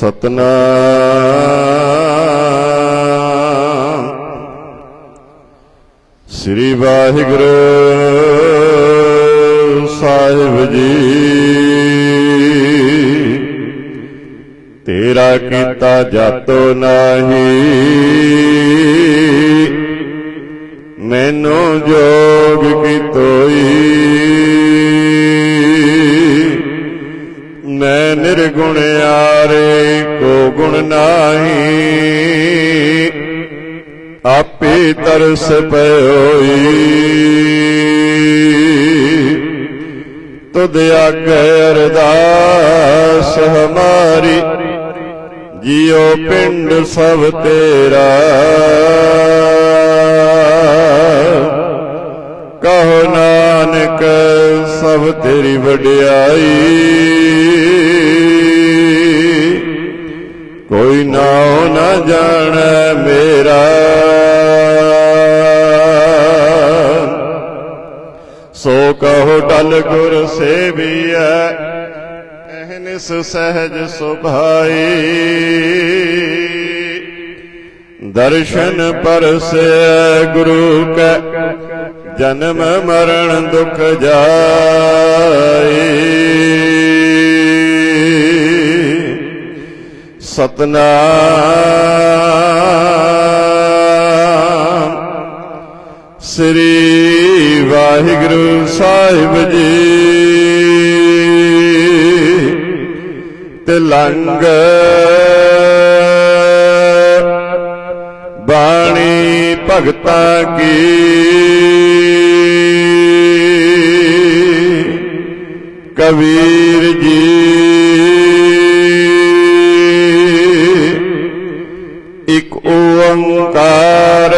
ਸਤਨਾਮ। ਸ੍ਰੀ ਵਾਹਿਗੁਰੂ ਸਾਹਿਬ ਜੀ। ਤੇਰਾ ਕੀਤਾ ਜਾਤੋ ਨਾਹੀ। ਮੈਨੂੰ ਜੋਗ ਕੀ ਤੋਈ। ਮੈਂ ਨਿਰਗੁਣ ਆਰੇ, ਕੋ ਗੁਣ ਨਾਹੀ। ਆਪੇ ਤਰਸ ਪਇਓਈ ਤੁਧ ਆਗੇ ਅਰਦਾਸ ਹਮਾਰੀ, ਜਿਉ ਪਿੰਡ ਸਭ ਤੇਰਾ। ਕਹੋ ਨਾਨਕ, ਸਭ ਤੇਰੀ ਵਡਿਆਈ। ਕੋਈ ਨਾਉ ਨਾ ਜਾਣੈ ਮੇਰਾ। ਸੋ ਕਹੋ ਟਲ ਗੁਰ ਸੇਵੀਐ ਅਹਨਿਸ ਸਹਿਜ ਸੁਭਾਈ। ਦਰਸ਼ਨ ਪਰਸੈ ਗੁਰੂ ਕੈ ਜਨਮ ਮਰਨ ਦੁਖ ਜਾਈ। ਸਤਨਾਮ ਸ੍ਰੀ ਵਾਹਿਗੁਰੂ ਸਾਹਿਬ ਜੀ। ਤਿਲੰਗ ਬਾਣੀ ਭਗਤਾ ਕੀ? ਕਬੀਰ ਜੀ। ਇਕ ਓੰਕਾਰ।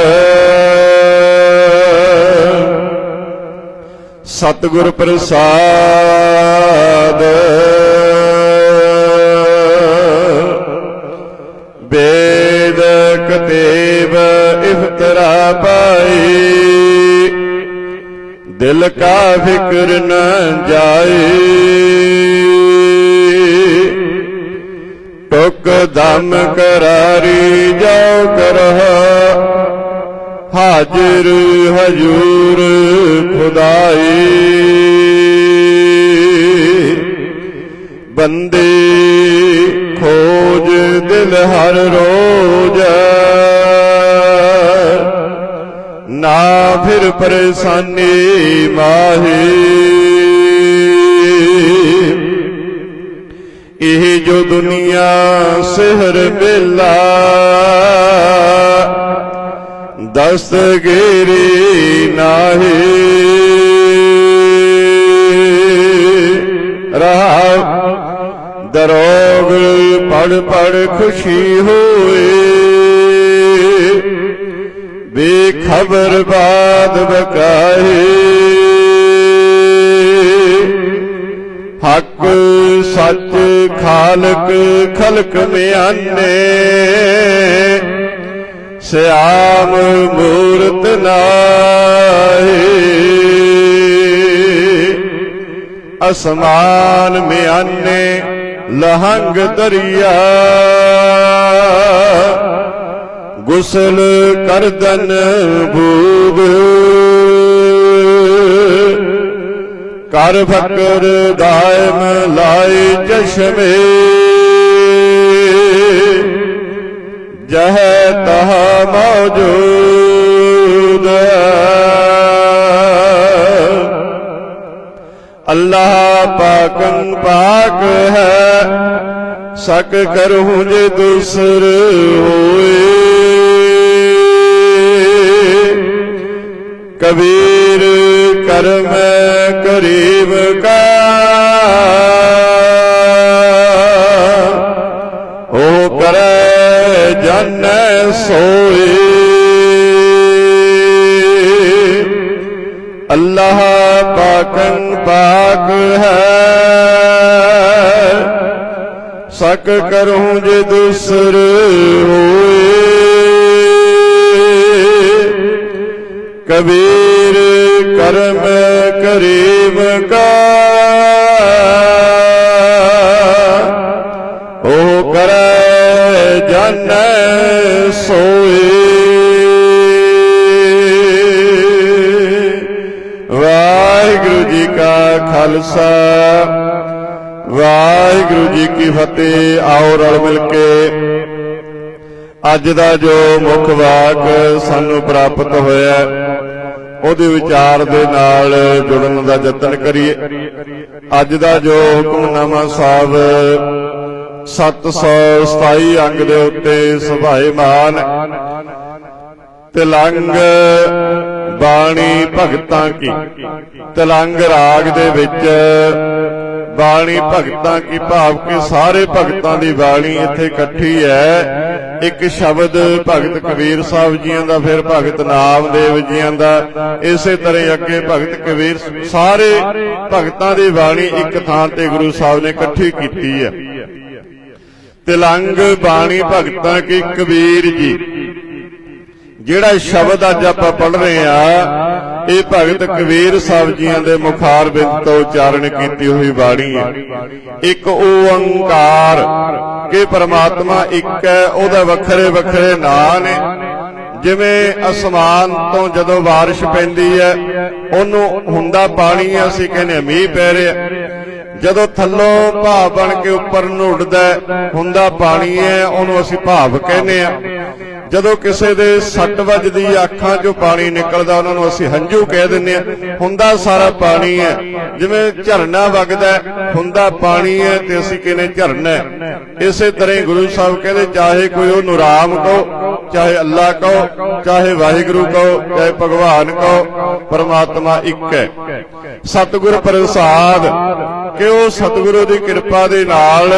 ਸਤਿਗੁਰ ਪ੍ਰਸਾਦ। ਇਫਤਰਾ ਦਿਲ ਕਾ ਫਿਕਰ ਨ ਜਾਏ। ਟੁਕ ਦਮ ਕਰਾਰੀ ਜਾਉ ਕਰਹਾ। ਹਾਜ਼ਰ ਹਜੂਰ ਖੁਦਾਈ। ਬੰਦੇ ਖੋਜ ਦਿਲ ਹਰ ਰੋਜ। ਨਾ ਫਿਰ ਪਰੇਸ਼ਾਨੀ ਮਾਹੀ। ਇਹ ਜੋ ਦੁਨੀਆ ਸਿਹਰ ਮੇਲਾ ਦਸਤਗੀਰੀ ਨਾਹੀ। ਰਹਾ ਦਰੋਗ ਪੜ ਪੜ ਖੁਸ਼ੀ ਹੋਏ। ਬੇਖਬਰ ਬਾਦ ਬਕਾਏ ਹੱਕ ਸੱਚ ਖਾਲਕ ਖਲਕ ਮਿਆਨੇ ਸਿਆਮ ਮੂਰਤ ਨਾਹੀ ਅਸਮਾਨ ਮਿਆਨੇ ਲਹੰਗ ਦਰਿਆ ਗੁਸਲ ਕਰਦਨ ਭੂਗ। ਕਰ ਫਕਰ ਦਾਇਮ ਲਾਏ ਚਸ਼ਮੇ। ਜਹ ਤਹ ਮੌਜੂਦ। ਅੱਲਾਹ ਪਾਕੰ ਪਾਕ ਹੈ। ਸਕ ਕਰਹੂੰ ਜੇ ਦੂਸਰ ਹੋਏ। ਕਬੀਰ ਕਰਮ ਕਰੀਬ ਕਾ। ਉਹ ਕਰੈ ਜਨ ਸੋਏ ਅੱਲਾਹ ਪਾਕਨ ਪਾਕ ਹੈ। ਸਕ ਕਰੂੰ ਜੇ ਦੂਸਰ ਹੋਏ। ਕਬੀਰ ਕਰਮ ਕਰੀਬ ਕਾ। ਉਹ ਕਰੈ ਜਨ ਸੋਏ ਵਾਹਿਗੁਰੂ ਜੀ ਕਾ ਖਾਲਸਾ। ਵਾਹਿਗੁਰੂ ਜੀ ਕੀ ਫਤਿਹ। ਆਓ ਰਲ ਮਿਲ ਕੇ ਅੱਜ ਦਾ ਜੋ ਮੁੱਖ ਵਾਕ ਸਾਨੂੰ ਪ੍ਰਾਪਤ ਹੋਇਆ, ਉਹਦੇ ਵਿਚਾਰ ਦੇ ਨਾਲ ਜੁੜਨ ਦਾ ਯਤਨ ਕਰੀਏ। ਅੱਜ ਦਾ ਜੋ ਹੁਕਮਨਾਮਾ ਸਾਹਿਬ 727 ਅੰਗ ਦੇ ਉੱਤੇ ਸੁਭਾਏਮਾਨ ਤਿਲੰਗ ਬਾਣੀ ਭਗਤਾਂ ਕੀ ਤਿਲੰਗ ਰਾਗ ਦੇ ਵਿੱਚ ਬਾਣੀ ਭਗਤਾਂ ਕੀ ਭਾਵ ਕਿ ਸਾਰੇ ਭਗਤਾਂ ਦੀ ਬਾਣੀ ਇੱਥੇ ਇਕੱਠੀ ਹੈ? ਇੱਕ ਸ਼ਬਦ ਭਗਤ ਕਬੀਰ ਸਾਹਿਬ ਜੀਆਂ ਦਾ, ਫਿਰ ਭਗਤ ਨਾਮਦੇਵ ਜੀਆਂ ਦਾ। ਇਸੇ ਤਰ੍ਹਾਂ ਅੱਗੇ ਭਗਤ ਕਬੀਰ ਸਾਰੇ ਭਗਤਾਂ ਦੀ ਬਾਣੀ ਇੱਕ ਥਾਂ ਤੇ ਗੁਰੂ ਸਾਹਿਬ ਨੇ ਇਕੱਠੀ ਕੀਤੀ ਹੈ। ਤਿਲੰਗ ਬਾਣੀ ਭਗਤਾਂ ਕੀ ਕਬੀਰ ਜੀ। ਜਿਹੜਾ ਸ਼ਬਦ ਅੱਜ ਆਪਾਂ ਪੜ੍ਹ ਰਹੇ ਆ ਇਹ ਭਗਤ ਕਬੀਰ ਸਾਹਿਬ ਜੀਆਂ ਦੇ ਮੁਖਾਰ ਬਿੰਦ ਤੋਂ ਉਚਾਰਨ ਕੀਤੀ ਹੋਈ ਬਾਣੀ ਹੈ। ਇੱਕ ਓੰਕਾਰ ਕਿ ਪਰਮਾਤਮਾ ਇੱਕ ਹੈ, ਉਹਦਾ ਵੱਖਰੇ ਵੱਖਰੇ ਨਾਂ ਨੇ। ਜਿਵੇਂ ਅਸਮਾਨ ਤੋਂ ਜਦੋਂ ਬਾਰਿਸ਼ ਪੈਂਦੀ ਹੈ, ਉਹਨੂੰ ਹੁੰਦਾ ਪਾਣੀ ਅਸੀਂ ਕਹਿੰਦੇ ਹਾਂ ਮੀਂਹ ਪੈ ਰਿਹਾ। ਜਦੋਂ ਥੱਲੋਂ ਭਾਵ ਬਣ ਕੇ ਉੱਪਰ ਨੂੰ ਉੱਡਦਾ ਹੁੰਦਾ ਪਾਣੀ ਹੈ, ਉਹਨੂੰ ਅਸੀਂ ਭਾਵ ਕਹਿੰਦੇ ਆ ਜਦੋਂ ਕਿਸੇ ਦੇ ਸੱਟ ਵੱਜਦੀ, ਅੱਖਾਂ 'ਚੋਂ ਪਾਣੀ ਨਿਕਲਦਾ, ਉਹਨਾਂ ਨੂੰ ਅਸੀਂ ਹੰਝੂ ਕਹਿ ਦਿੰਦੇ ਆ ਹੁੰਦਾ ਸਾਰਾ ਪਾਣੀ ਹੈ। ਜਿਵੇਂ ਝਰਨਾ ਵਗਦਾ ਹੁੰਦਾ ਪਾਣੀ ਹੈ ਤੇ ਅਸੀਂ ਕਹਿੰਦੇ ਝਰਨਾ ਇਸੇ ਤਰ੍ਹਾਂ ਗੁਰੂ ਸਾਹਿਬ ਕਹਿੰਦੇ, ਚਾਹੇ ਕੋਈ ਉਹਨੂੰ ਰਾਮ ਕਹੋ, ਚਾਹੇ ਅੱਲਾ ਕਹੋ, ਚਾਹੇ ਵਾਹਿਗੁਰੂ ਕਹੋ, ਚਾਹੇ ਭਗਵਾਨ ਕਹੋ, ਪਰਮਾਤਮਾ ਇੱਕ ਹੈ। ਸਤਿਗੁਰ ਪ੍ਰਸਾਦ ਕਿ ਉਹ ਸਤਿਗੁਰੂ ਦੀ ਕਿਰਪਾ ਦੇ ਨਾਲ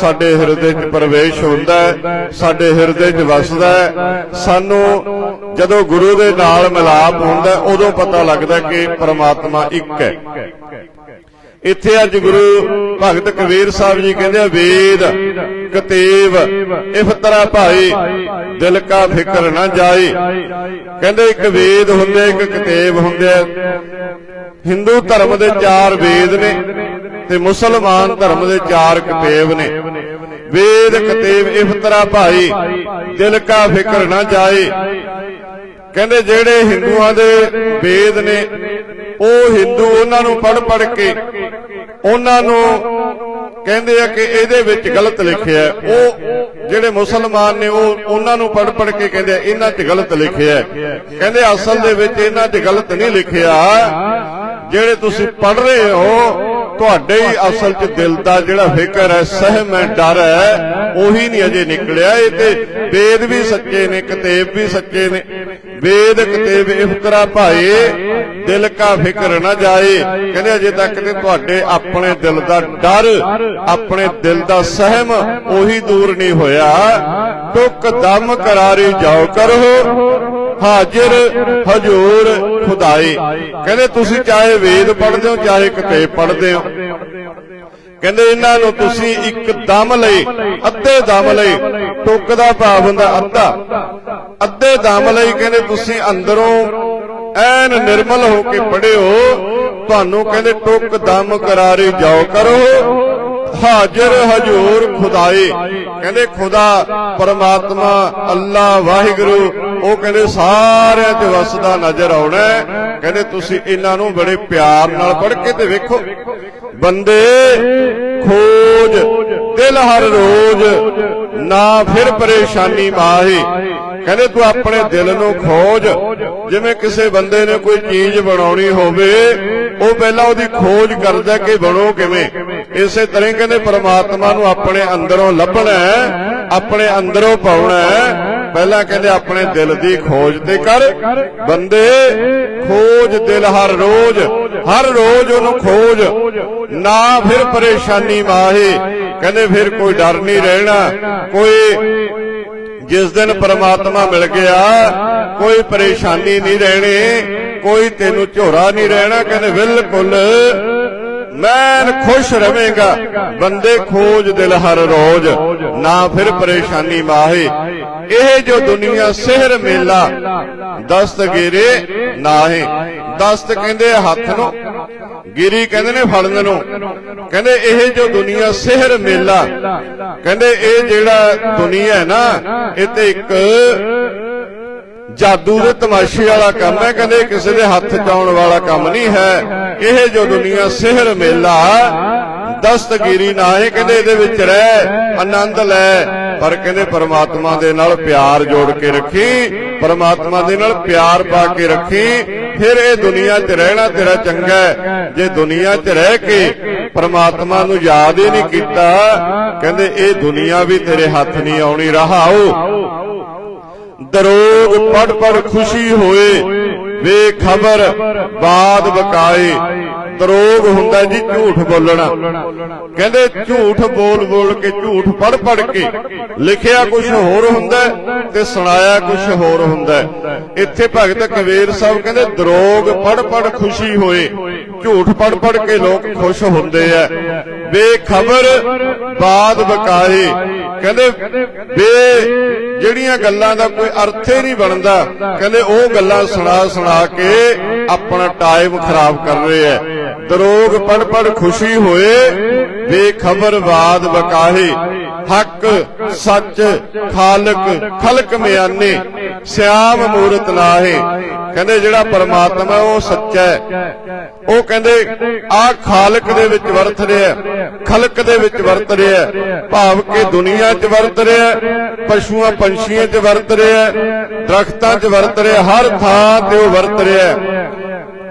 ਸਾਡੇ ਹਿਰਦੇ 'ਚ ਪ੍ਰਵੇਸ਼ ਹੁੰਦਾ ਹੈ, ਸਾਡੇ ਹਿਰਦੇ 'ਚ ਵਸਦਾ ਸਾਨੂੰ ਜਦੋਂ ਗੁਰੂ ਦੇ ਨਾਲ ਮਿਲਾਪ ਹੁੰਦਾ, ਉਦੋਂ ਪਤਾ ਲੱਗਦਾ ਕਿ ਪਰਮਾਤਮਾ ਇੱਕ ਹੈ। ਇੱਥੇ ਅੱਜ ਗੁਰੂ ਭਗਤ ਕਬੀਰ ਸਾਹਿਬ ਜੀ ਕਹਿੰਦੇ ਆ, ਵੇਦ, ਕਤੇਬ ਇਫਤਰਾ ਭਾਈ, ਦਿਲ ਕਾ ਫਿਕਰ ਨਾ ਜਾਏ ਕਹਿੰਦੇ ਇੱਕ ਵੇਦ ਹੁੰਦੇ, ਇੱਕ ਕਤੇਬ ਹੁੰਦੇ ਹਿੰਦੂ ਧਰਮ ਦੇ ਚਾਰ ਵੇਦ ਨੇ ਤੇ ਮੁਸਲਮਾਨ ਧਰਮ ਦੇ ਚਾਰ ਕਤੇਬ ਨੇ। ਵੇਦ ਕਤੇਬ ਇਫਤਰਾ ਭਾਈ, ਦਿਲ ਕਾ ਫਿਕਰ ਨਾ ਜਾਏ। ਕਹਿੰਦੇ ਜਿਹੜੇ ਹਿੰਦੂਆਂ ਦੇ ਵੇਦ ਨੇ, ਉਹ ਹਿੰਦੂ ਉਹਨਾਂ ਨੂੰ ਪੜ ਪੜ ਕੇ, ਉਹਨਾਂ ਨੂੰ ਕਹਿੰਦੇ ਆ ਕਿ ਇਹਦੇ ਵਿੱਚ ਗਲਤ ਲਿਖਿਆ ਉਹ ਜਿਹੜੇ ਮੁਸਲਮਾਨ ਨੇ, ਉਹ ਉਹਨਾਂ ਨੂੰ ਪੜ ਪੜ ਕੇ ਕਹਿੰਦੇ ਆ, ਇਹਨਾਂ 'ਚ ਗਲਤ ਲਿਖਿਆ ਕਹਿੰਦੇ ਅਸਲ ਦੇ ਵਿੱਚ ਇਹਨਾਂ 'ਚ ਗਲਤ ਨਹੀਂ ਲਿਖਿਆ। ਜਿਹੜੇ ਤੁਸੀਂ ਪੜ ਰਹੇ ਹੋ ਤੁਹਾਡੇ ਹੀ ਅਸਲ 'ਚ ਦਿਲ ਦਾ ਜਿਹੜਾ ਫਿਕਰ ਹੈ ਸਹਿਮ ਹੈ ਡਰ ਹੈ ਉਹੀ ਨਹੀਂ ਅਜੇ ਨਿਕਲਿਆ। ਇਹ ਤੇ ਵੇਦ ਵੀ ਸੱਚੇ ਨੇ ਕਿਤਾਬ ਵੀ ਸੱਚੇ ਨੇ। ਵੇਦ ਕਿਤਾਬ ਇਫਤਰਾ ਭਾਏ ਦਿਲ ਕਾ ਫਿਕਰ ਨਾ ਜਾਏ। ਕਹਿੰਦੇ ਅਜੇ ਤੱਕ ਤੇ ਤੁਹਾਡੇ ਆਪਣੇ ਦਿਲ ਦਾ ਡਰ ਆਪਣੇ ਦਿਲ ਦਾ ਸਹਿਮ ਉਹੀ ਦੂਰ ਨਹੀਂ ਹੋਇਆ। ਟੁਕ ਦਮ ਕਰਾਰੀ ਜਾਓ ਕਰੋ। ਹਾਜ਼ਰ ਹਜੂਰ ਖੁਦਾਏ ਕਹਿੰਦੇ, ਤੁਸੀਂ ਚਾਹੇ ਵੇਦ ਪੜ੍ਹਦੇ ਹੋ, ਚਾਹੇ ਕਿਤਾਬ ਪੜ੍ਹਦੇ ਹੋ। ਕਹਿੰਦੇ, ਇਹਨਾਂ ਨੂੰ ਤੁਸੀਂ ਇੱਕ ਦਮ ਲਈ, ਅੱਧੇ ਦਮ ਲਈ ਟੁੱਕ ਦਾ ਭਾਵ ਹੁੰਦਾ, ਅੱਧਾ। ਅੱਧੇ ਦਮ ਲਈ ਕਹਿੰਦੇ, ਤੁਸੀਂ ਅੰਦਰੋਂ ਐਨ ਨਿਰਮਲ ਹੋ ਕੇ ਪੜਿਓ ਤੁਹਾਨੂੰ ਕਹਿੰਦੇ, ਟੁੱਕ ਦਮ ਕਰਾਰੇ ਜਾਓ ਕਰੋ। ਹਾਜ਼ਰ ਹਜੂਰ ਖੁਦਾਈ। ਕਹਿੰਦੇ ਖੁਦਾ, ਪਰਮਾਤਮਾ ਅੱਲਾ ਵਾਹਿਗੁਰੂ, ਉਹ ਕਹਿੰਦੇ ਸਾਰਿਆਂ 'ਚ ਵਸਦਾ ਨਜ਼ਰ ਆਉਣਾ ਕਹਿੰਦੇ ਤੁਸੀਂ ਇਹਨਾਂ ਨੂੰ ਬੜੇ ਪਿਆਰ ਨਾਲ ਪੜ੍ਹ ਕੇ ਤੇ ਵੇਖੋ। ਬੰਦੇ ਖੋਜ, ਦਿਲ ਹਰ ਰੋਜ਼ ਨਾ ਫਿਰ ਪਰੇਸ਼ਾਨੀ ਮਾਹੀ। ਕਹਿੰਦੇ ਤੂੰ ਆਪਣੇ ਦਿਲ ਨੂੰ ਖੋਜ। ਜਿਵੇਂ ਕਿਸੇ ਬੰਦੇ ਨੇ ਕੋਈ ਚੀਜ਼ ਬਣਾਉਣੀ ਹੋਵੇ, ਉਹ ਪਹਿਲਾਂ ਉਹਦੀ ਖੋਜ ਕਰਦਾ ਕਿ ਬਣੋ ਕਿਵੇਂ। ਇਸੇ ਤਰ੍ਹਾਂ ਕਹਿੰਦੇ ਪ੍ਰਮਾਤਮਾ ਨੂੰ ਆਪਣੇ ਅੰਦਰੋਂ ਲੱਭਣਾ ਆਪਣੇ ਅੰਦਰੋਂ ਪਾਉਣਾ ਪਹਿਲਾਂ ਕਹਿੰਦੇ ਆਪਣੇ ਦਿਲ ਦੀ ਖੋਜ ਤੇ ਕਰ। ਬੰਦੇ, ਖੋਜ ਦਿਲ ਹਰ ਰੋਜ਼ ਹਰ ਰੋਜ਼ ਉਹਨੂੰ ਖੋਜ। ਨਾ ਫਿਰ ਪਰੇਸ਼ਾਨੀ ਮਾਹੇ। ਕਹਿੰਦੇ ਫਿਰ ਕੋਈ ਡਰ ਨਹੀਂ ਰਹਿਣਾ। ਕੋਈ ਜਿਸ ਦਿਨ ਪਰਮਾਤਮਾ ਮਿਲ ਗਿਆ, ਕੋਈ ਪਰੇਸ਼ਾਨੀ ਨਹੀਂ ਰਹਿਣੀ, ਕੋਈ ਤੈਨੂੰ ਝੋਰਾ ਨਹੀਂ ਰਹਿਣਾ, ਕਹਿੰਦੇ ਬਿਲਕੁਲ। ਮੈਂ ਖੁਸ਼ ਰਵੇਂਗਾ, ਬੰਦੇ ਖੋਜ ਦਿਲ ਹਰ ਰੋਜ਼, ਨਾ ਫਿਰ ਪਰੇਸ਼ਾਨੀ ਮਾਹੇ। ਇਹ ਜੋ ਦੁਨੀਆ, ਸਿਹਰ ਮੇਲਾ, ਦਸਤਗੀਰੇ ਨਾਹੇ। ਦਸਤ ਕਹਿੰਦੇ ਹੱਥ ਨੂੰ ਗਿਰੀ ਕਹਿੰਦੇ ਨੇ ਫੜਨ ਨੂੰ। ਕਹਿੰਦੇ ਇਹ ਜੋ ਦੁਨੀਆ ਸਿਹਰ ਮੇਲਾ, ਕਹਿੰਦੇ ਇਹ ਜਿਹੜਾ ਦੁਨੀਆ ਹੈ ਨਾ, ਇਹ ਤੇ ਇੱਕ ਜਾਦੂ ਦੇ ਤਮਾਸ਼ੇ ਵਾਲਾ ਕੰਮ ਹੈ, ਕਹਿੰਦੇ ਕਿਸੇ ਦੇ ਹੱਥ ਚ ਵਾਲਾ ਕੰਮ ਨਹੀਂ ਹੈ। ਇਹ ਜੋ ਦੁਨੀਆ ਸਿਹਰ ਮੇਲਾ, ਦਸਤਗੀਰੀ ਨਾ ਹੈ ਕਹਿੰਦੇ ਇਹਦੇ ਵਿੱਚ ਰਹਿ, ਆਨੰਦ ਲੈ, ਪਰ ਕਹਿੰਦੇ ਪਰਮਾਤਮਾ ਦੇ ਨਾਲ ਪਿਆਰ ਜੋੜ ਕੇ ਰੱਖੀ, ਪਰਮਾਤਮਾ ਦੇ ਨਾਲ ਪਿਆਰ ਪਾ ਕੇ ਰੱਖੀ ਫਿਰ ਇਹ ਦੁਨੀਆ 'ਚ ਰਹਿਣਾ ਤੇਰਾ ਚੰਗਾ ਹੈ। ਜੇ ਦੁਨੀਆ 'ਚ ਰਹਿ ਕੇ ਪਰਮਾਤਮਾ ਨੂੰ ਯਾਦ ਹੀ ਨਹੀਂ ਕੀਤਾ, ਕਹਿੰਦੇ ਇਹ ਦੁਨੀਆ ਵੀ ਤੇਰੇ ਹੱਥ ਨਹੀਂ ਆਉਣੀ ਰਹਾਓ ਦਰੋਗ ਪੜ ਪੜ ਖੁਸ਼ੀ ਹੋਏ, ਵੇ ਖਬਰ ਬਾਦ ਬਕਾਏ। ਦਰੋਗ ਹੁੰਦਾ ਜੀ ਝੂਠ ਬੋਲਣਾ। ਕਹਿੰਦੇ ਝੂਠ ਬੋਲ ਬੋਲ ਕੇ ਝੂਠ ਪੜ ਪੜ ਕੇ ਲਿਖਿਆ ਕੁਝ ਹੋਰ ਹੁੰਦਾ ਤੇ ਸੁਣਾਇਆ ਕੁਝ ਹੋਰ ਹੁੰਦਾ। ਇੱਥੇ ਭਗਤ ਕਬੀਰ ਸਾਹਿਬ ਕਹਿੰਦੇ ਦਰੋਗ ਪੜ ਪੜ ਖੁਸ਼ੀ ਹੋਏ। ਝੂਠ ਪੜ ਪੜ ਕੇ ਲੋਕ ਖੁਸ਼ ਹੁੰਦੇ ਆ। ਬੇਖਬਰ ਬਾਦ ਬਕਾਏ। ਕਹਿੰਦੇ ਬੇ ਜਿਹੜੀਆਂ ਗੱਲਾਂ ਦਾ ਕੋਈ ਅਰਥ ਹੀ ਨਹੀਂ ਬਣਦਾ। ਕਹਿੰਦੇ ਉਹ ਗੱਲਾਂ ਸੁਣਾ ਸੁਣਾ ਕੇ ਆਪਣਾ ਟਾਈਮ ਖਰਾਬ ਕਰ ਰਹੇ ਐ ਦਰੋਗ ਪੜ ਪੜ ਖੁਸ਼ੀ ਹੋਏ ਵੇ ਬਾਦ ਬਕਾਹੇ ਹੱਕ, ਸੱਚ, ਖਾਲਕ, ਖਲਕ ਮਿਆਨੇ, ਸਿਆਮ ਮੂਰਤ ਨਾਹੇ। ਕਹਿੰਦੇ ਜਿਹੜਾ ਪਰਮਾਤਮਾ ਉਹ ਸੱਚਾ ਹੈ। ਉਹ ਕਹਿੰਦੇ, ਆ ਖਾਲਕ ਦੇ ਵਿੱਚ ਵਰਤ ਰਿਹਾ ਖਲਕ ਦੇ ਵਿੱਚ ਵਰਤ ਰਿਹਾ ਭਾਵ ਕਿ ਦੁਨੀਆ 'ਚ ਵਰਤ ਰਿਹਾ ਪਸ਼ੂਆਂ, ਪੰਛੀਆਂ 'ਚ ਵਰਤ ਰਿਹਾ ਦਰਖਤਾਂ 'ਚ ਵਰਤ ਰਿਹਾ ਹਰ ਥਾਂ ਤੇ ਉਹ ਵਰਤ ਰਿਹਾ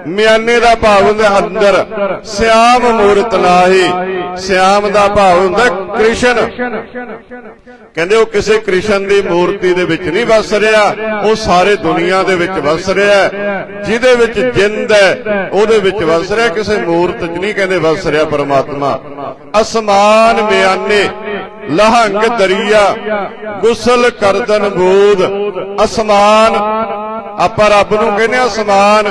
ਮਿਆਨੇ ਦਾ ਭਾਵ ਹੁੰਦਾ ਅੰਦਰ। ਸਿਆਮ ਮੂਰਤ ਨਾਹੀ। ਸਿਆਮ ਦਾ ਭਾਵ ਹੁੰਦਾ ਕ੍ਰਿਸ਼ਨ। ਕਹਿੰਦੇ ਉਹ ਕਿਸੇ ਕ੍ਰਿਸ਼ਨ ਦੀ ਮੂਰਤੀ ਦੇ ਵਿੱਚ ਨਹੀਂ ਵਸ ਰਿਹਾ। ਉਹ ਸਾਰੇ ਦੁਨੀਆ ਦੇ ਵਿੱਚ ਵਸ ਰਿਹਾ ਜਿਹਦੇ ਵਿੱਚ ਜਿੰਦ ਹੈ, ਉਹਦੇ ਵਿੱਚ ਵਸ ਰਿਹਾ। ਕਿਸੇ ਮੂਰਤ 'ਚ ਨਹੀਂ ਕਹਿੰਦੇ ਵਸ ਰਿਹਾ ਪਰਮਾਤਮਾ। ਅਸਮਾਨ ਮਿਆਨੇ, ਲਹੰਗ ਦਰਿਆ, ਗੁਸਲ ਕਰਦਨ ਬੂਦ, ਅਸਮਾਨ ਆਪਾਂ ਰੱਬ ਨੂੰ ਕਹਿੰਦੇ ਆ ਸਮਾਨ।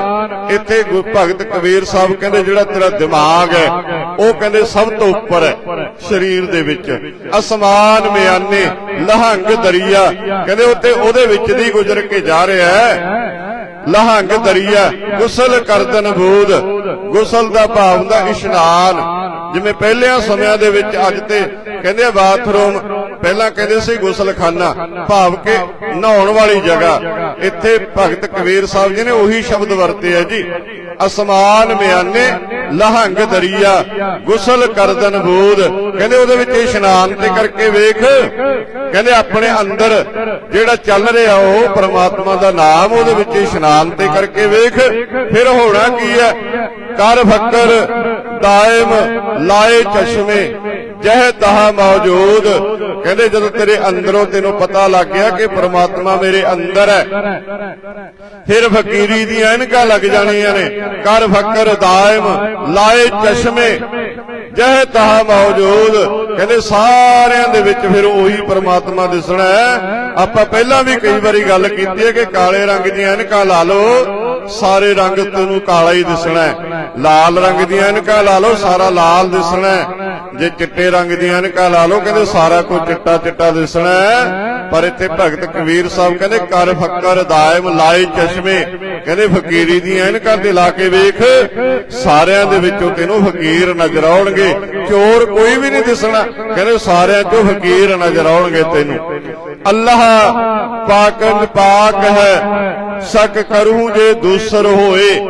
ਇੱਥੇ ਗੁ- ਭਗਤ ਕਬੀਰ ਸਾਹਿਬ ਕਹਿੰਦੇ ਜਿਹੜਾ ਤੇਰਾ ਦਿਮਾਗ ਹੈ, ਉਹ ਕਹਿੰਦੇ ਸਭ ਤੋਂ ਉੱਪਰ ਹੈ, ਸਰੀਰ ਦੇ ਵਿੱਚ। ਅਸਮਾਨ ਮਿਆਨੇ, ਲਹੰਗ ਦਰਿਆ, ਕਹਿੰਦੇ ਉੱਤੇ ਉਹਦੇ ਵਿੱਚ ਦੀ ਗੁਜ਼ਰ ਕੇ ਜਾ ਰਿਹਾ ਹੈ। ਲਹੰਗ ਦਰਿਆ, ਗੁਸਲ ਕਰਦਨ ਬੂਦ, ਗੁਸਲ ਦਾ ਭਾਵ ਹੁੰਦਾ ਇਸ਼ਨਾਨ। ਜਿਵੇਂ ਪਹਿਲਿਆਂ ਸਮਿਆਂ ਦੇ ਵਿੱਚ ਅੱਜ ਤੇ ਕਹਿੰਦੇ ਬਾਥਰੂਮ ਪਹਿਲਾਂ ਕਹਿੰਦੇ ਸੀ ਗੁਸਲਖਾਨਾ, ਭਾਵ ਕਿ ਨਹਾਉਣ ਵਾਲੀ ਜਗ੍ਹਾ। ਇੱਥੇ ਭਗਤ ਕਬੀਰ ਸਾਹਿਬ ਜੀ ਨੇ ਉਹੀ ਸ਼ਬਦ ਵਰਤੇ ਆ ਜੀ। ਅਸਮਾਨ ਮਿਆਨੇ, ਲਹੰਗ ਦਰਿਆ, ਗੁਸਲ ਕਰਦਨ ਬੂਦ। ਕਹਿੰਦੇ ਉਹਦੇ ਵਿੱਚ ਇਸ਼ਨਾਨ ਤੇ ਕਰਕੇ ਵੇਖ। ਕਹਿੰਦੇ ਆਪਣੇ ਅੰਦਰ ਜਿਹੜਾ ਚੱਲ ਰਿਹਾ ਉਹ ਪ੍ਰਮਾਤਮਾ ਦਾ ਨਾਮ, ਉਹਦੇ ਵਿੱਚ ਇਸ਼ਨਾਨ ਤੇ ਕਰਕੇ ਵੇਖ। ਫਿਰ ਹੋਣਾ ਕੀ ਹੈ? ਕਰ ਫੱਕਰ, ਦਾਇਮ, ਲਾਏ ਚਸ਼ਮੇ। ਜਹ ਤਹਾ ਮੌਜੂਦ। ਕਹਿੰਦੇ ਜਦੋਂ ਤੇਰੇ ਅੰਦਰੋਂ ਤੈਨੂੰ ਪਤਾ ਲੱਗ ਗਿਆ ਕਿ ਪ੍ਰਮਾਤਮਾ ਮੇਰੇ ਅੰਦਰ ਹੈ, ਫਿਰ ਫਕੀਰੀ ਦੀਆਂ ਐਨਕਾਂ ਲੱਗ ਜਾਣੀਆਂ ਨੇ। ਕਰ ਫਕਰ ਦਾਇਮ, ਲਾਏ ਚਸ਼ਮੇ। ਜਹ ਤਹਾ ਮੌਜੂਦ। ਕਹਿੰਦੇ ਸਾਰਿਆਂ ਦੇ ਵਿੱਚ ਫਿਰ ਉਹੀ ਪ੍ਰਮਾਤਮਾ ਦਿਸਣਾ ਹੈ। ਆਪਾਂ ਪਹਿਲਾਂ ਵੀ ਕਈ ਵਾਰੀ ਗੱਲ ਕੀਤੀ ਹੈ ਕਿ ਕਾਲੇ ਰੰਗ ਦੀਆਂ ਐਨਕਾਂ ਲਾ ਲਓ, ਸਾਰੇ ਰੰਗ ਤੈਨੂੰ ਕਾਲਾ ਹੀ ਦਿਸਣਾ ਲਾਲ ਰੰਗ ਦੀਆਂ ਐਨਕਾਂ ਲਾ ਲਓ, ਸਾਰਾ ਲਾਲ ਦਿਸਣਾ ਜੇ ਚਿੱਟੇ ਰੰਗ ਦੀਆਂ ਐਨਕਾਂ ਲਾ ਲਓ, ਕਹਿੰਦੇ ਸਾਰਾ ਕੁਝ ਚਿੱਟਾ ਚਿੱਟਾ ਦਿਸਣਾ ਪਰ ਇੱਥੇ ਭਗਤ ਕਬੀਰ ਸਾਹਿਬ ਕਹਿੰਦੇ, ਕਰ ਫੱਕਰ ਦਾਇਮ ਲਾਏ ਚਸ਼ਮੇ। ਕਹਿੰਦੇ, ਫਕੀਰੀ ਦੀਆਂ ਐਨਕਾਂ ਤੇ ਲਾ ਕੇ ਵੇਖ। ਸਾਰਿਆਂ ਦੇ ਵਿੱਚੋਂ ਤੈਨੂੰ ਫਕੀਰ ਨਜ਼ਰ ਆਉਣਗੇ। ਚੋਰ ਕੋਈ ਵੀ ਨਹੀਂ ਦਿਸਣਾ। ਕਹਿੰਦੇ, ਸਾਰਿਆਂ ਚੋਂ ਫਕੀਰ ਨਜ਼ਰ ਆਉਣਗੇ ਤੈਨੂੰ। ਅੱਲਾਹ ਪਾਕਨ ਪਾਕ ਹੈ। ਸ਼ੱਕ ਕਰੂ ਜੇ ਦੂਸਰ ਹੋਏ।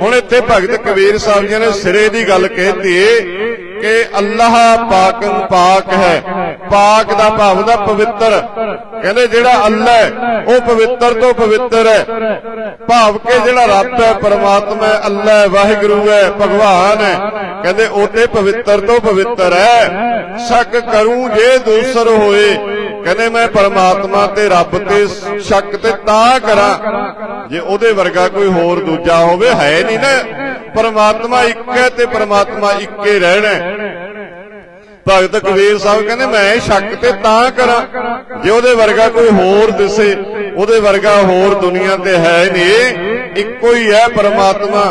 ਹੁਣ ਇੱਥੇ ਭਗਤ ਕਬੀਰ ਸਾਹਿਬ ਜੀ ਨੇ ਸਿਰੇ ਦੀ ਗੱਲ ਕਹਿਤੀ ਕਿ ਅੱਲਾਹ ਪਾਕਨ ਪਾਕ ਹੈ। ਪਾਕ ਦਾ ਭਾਵ ਦਾ ਪਵਿੱਤਰ। ਕਹਿੰਦੇ ਜਿਹੜਾ ਅੱਲਾ ਹੈ, ਉਹ ਪਵਿੱਤਰ ਤੋਂ ਪਵਿੱਤਰ ਹੈ। ਭਾਵ ਕਿ ਜਿਹੜਾ ਰੱਬ ਹੈ ਪਰਮਾਤਮਾ ਹੈ, ਅੱਲਾ ਹੈ, ਵਾਹਿਗੁਰੂ ਹੈ, ਭਗਵਾਨ ਹੈ। ਕਹਿੰਦੇ ਉਹ ਤੇ ਪਵਿੱਤਰ ਤੋਂ ਪਵਿੱਤਰ ਹੈ। ਸ਼ੱਕ ਕਰੂੰ ਜੇ ਦੂਸਰ ਹੋਏ। ਕਹਿੰਦੇ ਮੈਂ ਪਰਮਾਤਮਾ ਤੇ ਰੱਬ ਤੇ ਸ਼ੱਕ ਤੇ ਤਾਂ ਕਰਾਂ। ਜੇ ਉਹਦੇ ਵਰਗਾ ਕੋਈ ਹੋਰ ਦੂਜਾ ਹੋਵੇ, ਹੈ ਨਹੀਂ ਨਾ। ਪਰਮਾਤਮਾ ਇੱਕ ਹੈ ਤੇ ਪਰਮਾਤਮਾ ਇੱਕੇ ਰਹਿਣਾ ਭਗਤ ਕਬੀਰ ਸਾਹਿਬ ਕਹਿੰਦੇ, ਮੈਂ ਸ਼ੱਕ ਤੇ ਤਾਂ ਕਰਾਂ। ਜੇ ਉਹਦੇ ਵਰਗਾ ਕੋਈ ਹੋਰ ਦਿਸੇ, ਉਹਦੇ ਵਰਗਾ ਹੋਰ ਦੁਨੀਆ ਤੇ ਹੈ ਨਹੀਂ। ਇੱਕੋ ਹੀ ਹੈ ਪਰਮਾਤਮਾ।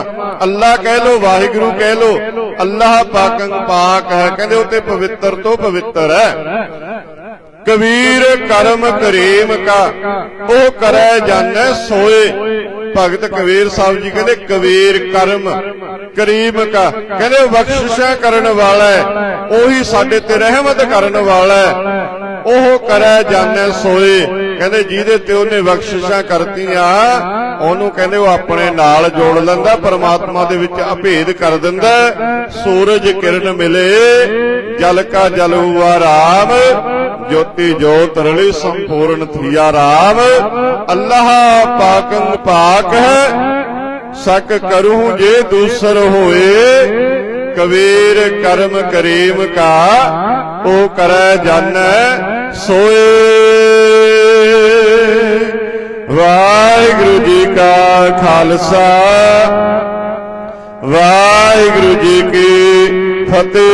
ਅੱਲਾ ਕਹਿ ਲੋ, ਵਾਹਿਗੁਰੂ ਕਹਿ ਲੋ, ਅੱਲਾਹ ਪਾਕੰ ਪਾਕ ਹੈ। ਕਹਿੰਦੇ ਉਹ ਤੇ ਪਵਿੱਤਰ ਤੋਂ ਪਵਿੱਤਰ ਹੈ। ਕਬੀਰ ਕਰਮ ਕਰੀਮ ਕਾ। ਉਹ ਕਰੈ ਜਾਣੈ ਸੋਏ। ਭਗਤ ਕਬੀਰ ਸਾਹਿਬ ਜੀ ਕਹਿੰਦੇ, ਕਬੀਰ ਕਰਮ ਕਰੀਮ ਕਾ। ਕਹਿੰਦੇ, ਬਖਸ਼ਿਸ਼ਾਂ ਕਰਨ ਵਾਲਾ ਉਹੀ ਸਾਡੇ ਤੇ ਰਹਿਮਤ ਕਰਨ ਵਾਲਾ ਉਹ ਕਰੈ ਜਾਣੈ ਸੋਏ। ਕਹਿੰਦੇ, ਜਿਹਦੇ ਤੇ ਉਹਨੇ ਬਖਸ਼ਿਸ਼ਾਂ ਕਰਤੀਆਂ, ਉਹਨੂੰ ਕਹਿੰਦੇ ਉਹ ਆਪਣੇ ਨਾਲ ਜੋੜ ਲੈਂਦਾ, ਪਰਮਾਤਮਾ ਦੇ ਵਿੱਚ ਅਭੇਦ ਕਰ ਦਿੰਦਾ। ਸੂਰਜ ਕਿਰਨ ਮਿਲੇ, ਜਲ ਕਾ ਜਲ ਹੁਆ ਰਾਮ। ਜੋਤੀ ਜੋਤ ਰਲੀ ਸੰਪੂਰਨ ਥੀਆ ਰਾਮ, ਅੱਲਾਹ ਪਾਕੰ ਪਾਕ ਹੈ। ਸਕ ਕਰੂੰ ਜੇ ਦੂਸਰ ਹੋਏ, ਕਬੀਰ ਕਰਮ ਕਰੀਮ ਕਾ, ਉਹ ਕਰੈ ਜਾਣੈ ਸੋਏ। ਵਾਹਿਗੁਰੂ ਜੀ ਕਾ ਖਾਲਸਾ, ਵਾਹਿਗੁਰੂ ਜੀ ਕੀ ਫਤਿਹ।